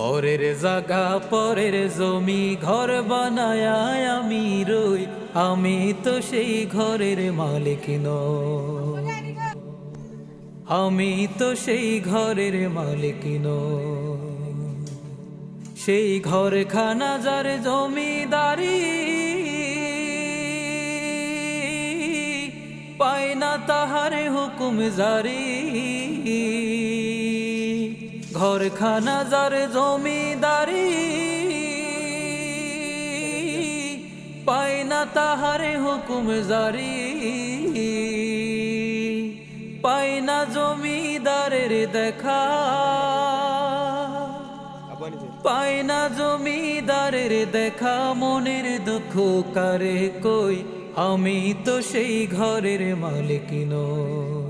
পরের জাগা পরের জমি, ঘর বানায় আমি রই, আমি তো সেই ঘরের মালিক নই। আমি তো সেই ঘরের মালিক নই। সেই ঘর খানা যার জমিদারি পায় না তাহার হুকুম জারি। ঘর খানা যার জমিদারি, পায় না তাহার হুকুম জারি। পায় না জমিদারের দেখা, পায় না জমিদারের দেখা। মনের দুঃখ কারে কই? আমি তো সেই ঘরের মালিক নই।